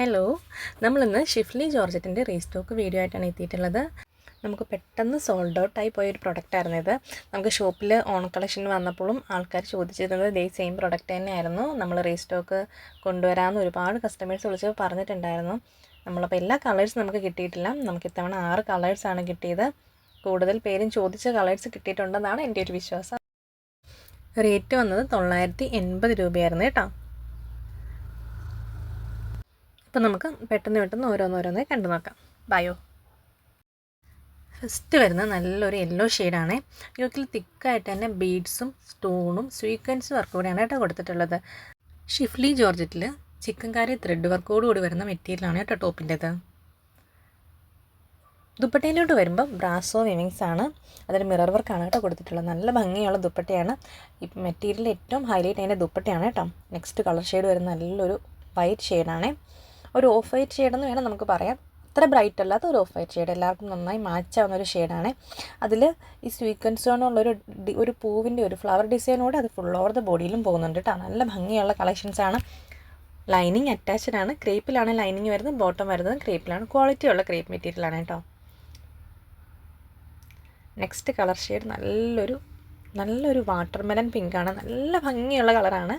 Hello നമ്മളിന്ന് Schiffli ജോർജറ്റിന്റെ restock video ആയിട്ടാണ് എത്തിയിട്ടുള്ളത്. നമുക്ക് പെട്ടെന്ന് സോൾഡ് ഔട്ട് ആയി പോയ ഒരു പ്രൊഡക്റ്റ് ആയിരുന്നു ഇത്. നമുക്ക് ഷോപ്പിൽ ഓൺ കളക്ഷൻ വന്നപ്പോഴും ആൾക്കാർ ചോദിച്ചിരുന്നത് ഇതേ സെയിം പ്രൊഡക്റ്റ് തന്നെയായിരുന്നു. നമ്മൾ റീസ്റ്റോക്ക് കൊണ്ടുവരാമെന്ന് ഒരുപാട് കസ്റ്റമേഴ്സ് വിളിച്ച് പറഞ്ഞിട്ടുണ്ടായിരുന്നു. നമ്മളപ്പോൾ എല്ലാ കളേഴ്സ് നമുക്ക് കിട്ടിയിട്ടില്ല. നമുക്ക് ഇത്തവണ ആറ് കളേഴ്സാണ് കിട്ടിയത്. കൂടുതൽ പേരും ചോദിച്ച കളേഴ്സ് കിട്ടിയിട്ടുണ്ടെന്നാണ് എന്റെ ഒരു വിശ്വാസം. റേറ്റ് വന്നത് തൊള്ളായിരത്തി എൺപത് രൂപയായിരുന്നു കേട്ടോ. അപ്പം നമുക്ക് പെട്ടെന്ന് പെട്ടെന്ന് ഓരോന്നോരോന്നേ കണ്ടു നോക്കാം. ബയോ ഫസ്റ്റ് വരുന്ന നല്ലൊരു യെല്ലോ ഷെയ്ഡാണ് യോക്കിൽ തിക്കായിട്ട് തന്നെ ബീഡ്സും സ്റ്റോണും സ്വീക്വൻസ് വർക്ക് കൂടെയാണ് കേട്ടോ കൊടുത്തിട്ടുള്ളത്. ഷിഫ്ലി ജോർജറ്റിൽ ചിക്കൻ കാരി ത്രെഡ് വർക്കോട് കൂടി വരുന്ന മെറ്റീരിയലാണ് കേട്ടോ ടോപ്പിന്റേത്. ദുപ്പട്ടയിലോട്ട് വരുമ്പോൾ ബ്രാസോ വിവിങ്സ് ആണ്. അതിൽ മിറർ വർക്കാണ് കേട്ടോ കൊടുത്തിട്ടുള്ളത്. നല്ല ഭംഗിയുള്ള ദുപ്പട്ടയാണ്. ഈ മെറ്റീരിയൽ ഏറ്റവും ഹൈലൈറ്റ് അതിന്റെ ദുപ്പട്ടയാണ് കേട്ടോ. നെക്സ്റ്റ് കളർ ഷെയ്ഡ് വരുന്ന നല്ലൊരു വൈറ്റ് ഷെയ്ഡാണ് ഒരു ഓഫ് വൈറ്റ് ഷെയ്ഡെന്ന് വേണം നമുക്ക് പറയാം. അത്ര ബ്രൈറ്റ് അല്ലാത്ത ഒരു ഓഫ് വൈറ്റ് ഷെയ്ഡ് എല്ലാവർക്കും നന്നായി മാച്ച് ആവുന്ന ഒരു ഷെയ്ഡാണ് അതിൽ ഈ സ്വീക്വൻസ് കൊണ്ടുള്ളൊരു ഒരു ഒരു പൂവിന്റെ ഒരു ഫ്ലവർ ഡിസൈനോടെ അത് ഫുൾ ഓവർ ദ ബോഡിയിലും പോകുന്നുണ്ട് കേട്ടോ. നല്ല ഭംഗിയുള്ള കളക്ഷൻസാണ് ലൈനിങ് അറ്റാച്ച്ഡ് ആണ്. ക്രേപ്പിലാണ് ലൈനിങ് വരുന്നത്. ബോട്ടം വരുന്നത് ക്രേപ്പിലാണ്. ക്വാളിറ്റിയുള്ള ക്രേപ്പ് മെറ്റീരിയലാണ് കേട്ടോ. നെക്സ്റ്റ് കളർ ഷെയ്ഡ് നല്ലൊരു നല്ലൊരു വാട്ടർമെലൻ പിങ്കാണ് നല്ല ഭംഗിയുള്ള കളറാണ്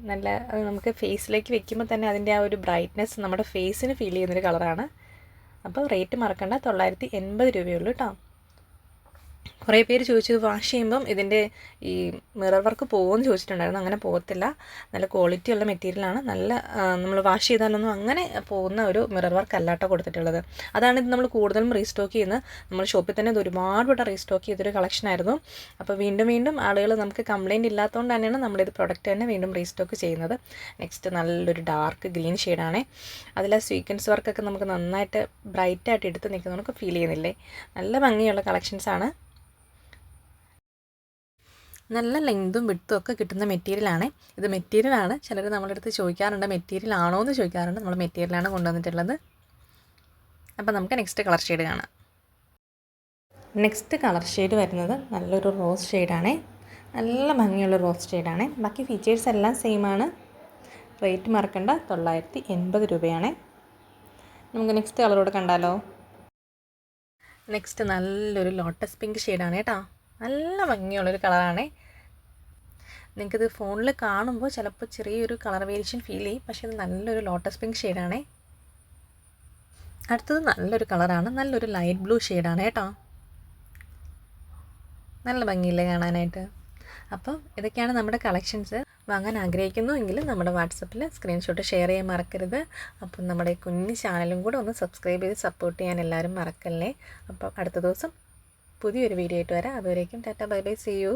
നല്ല അത് നമുക്ക് ഫേസിലേക്ക് വെക്കുമ്പോൾ തന്നെ അതിന്റെ ആ ഒരു ബ്രൈറ്റ്നെസ് നമ്മുടെ ഫേസിന് ഫീൽ ചെയ്യുന്നൊരു കളറാണ് അപ്പോൾ റേറ്റ് മറക്കണ്ട തൊള്ളായിരത്തി എൺപത് രൂപയുള്ളൂ കേട്ടോ കുറേ പേര് ചോദിച്ചത് വാഷ് ചെയ്യുമ്പം ഇതിന്റെ ഈ മിറർ വർക്ക് പോകുമെന്ന് ചോദിച്ചിട്ടുണ്ടായിരുന്നു. അങ്ങനെ പോകത്തില്ല. നല്ല ക്വാളിറ്റി ഉള്ള മെറ്റീരിയലാണ് നല്ല നമ്മൾ വാഷ് ചെയ്താലൊന്നും അങ്ങനെ പോകുന്ന ഒരു മിറർ വർക്ക് അല്ലാട്ടോ കൊടുത്തിട്ടുള്ളത്. അതാണ് ഇത് നമ്മൾ കൂടുതലും റീസ്റ്റോക്ക് ചെയ്യുന്നത്. നമ്മൾ ഷോപ്പിൽ തന്നെ ഇത് ഒരുപാട് വട്ടം റീസ്റ്റോക്ക് ചെയ്തൊരു കളക്ഷനായിരുന്നു അപ്പോൾ വീണ്ടും വീണ്ടും ആളുകൾ നമുക്ക് കംപ്ലയിന്റ് ഇല്ലാത്തതുകൊണ്ട് തന്നെയാണ് നമ്മളിത് പ്രൊഡക്റ്റ് തന്നെ വീണ്ടും റീസ്റ്റോക്ക് ചെയ്യുന്നത്. നെക്സ്റ്റ് നല്ലൊരു ഡാർക്ക് ഗ്രീൻ ഷെയ്ഡാണ് അതിലെ സ്വീക്വൻസ് വർക്കൊക്കെ നമുക്ക് നന്നായിട്ട് ബ്രൈറ്റായിട്ട് എടുത്ത് നിൽക്കുന്നത് നമുക്ക് ഫീൽ ചെയ്യുന്നില്ലേ? നല്ല ഭംഗിയുള്ള കളക്ഷൻസാണ് നല്ല ലെങ്തും വിട്ടും ഒക്കെ കിട്ടുന്ന മെറ്റീരിയലാണ് ഇത് മെറ്റീരിയലാണ് ചിലർ അടുത്ത് ചോദിക്കാറുണ്ട് മെറ്റീരിയൽ ആണോ എന്ന് ചോദിക്കാറുണ്ട്. നമ്മൾ മെറ്റീരിയലാണ് കൊണ്ടുവന്നിട്ടുള്ളത്. അപ്പോൾ നമുക്ക് നെക്സ്റ്റ് കളർ ഷെയ്ഡ് കാണാം. നെക്സ്റ്റ് കളർ ഷെയ്ഡ് വരുന്നത് നല്ലൊരു റോസ് ഷെയ്ഡാണ് നല്ല ഭംഗിയുള്ള റോസ് ഷെയ്ഡാണ് ബാക്കി ഫീച്ചേഴ്സ് എല്ലാം സെയിം ആണ്. റേറ്റ് മറക്കണ്ട. തൊള്ളായിരത്തി എൺപത് രൂപയാണ്. നമുക്ക് നെക്സ്റ്റ് കളറോട് കണ്ടാലോ. നെക്സ്റ്റ് നല്ലൊരു ലോട്ടസ് പിങ്ക് ഷെയ്ഡാണ് കേട്ടോ നല്ല ഭംഗിയുള്ളൊരു കളറാണ്. നിങ്ങൾക്കിത് ഫോണിൽ കാണുമ്പോൾ ചിലപ്പോൾ ചെറിയൊരു കളർ വേരിയേഷൻ ഫീൽ ചെയ്യും. പക്ഷേ ഇത് നല്ലൊരു ലോട്ടസ് പിങ്ക് ഷെയ്ഡാണേ. അടുത്തത് നല്ലൊരു കളറാണ്. നല്ലൊരു ലൈറ്റ് ബ്ലൂ ഷെയ്ഡാണ് കേട്ടോ. നല്ല ഭംഗിയില്ലേ കാണാനായിട്ട്. അപ്പം ഇതൊക്കെയാണ് നമ്മുടെ കളക്ഷൻസ്. വാങ്ങാൻ എങ്കിൽ നമ്മുടെ വാട്സപ്പിൽ സ്ക്രീൻഷോട്ട് ഷെയർ ചെയ്യാൻ മറക്കരുത്. അപ്പം നമ്മുടെ കുഞ്ഞു ചാനലും കൂടെ ഒന്ന് സബ്സ്ക്രൈബ് ചെയ്ത് സപ്പോർട്ട് ചെയ്യാൻ എല്ലാവരും മറക്കല്ലേ. അപ്പം അടുത്ത ദിവസം പുതിയൊരു വീഡിയോ ആയിട്ട് വരാം. അതുവരേക്കും Tata. Bye bye. See you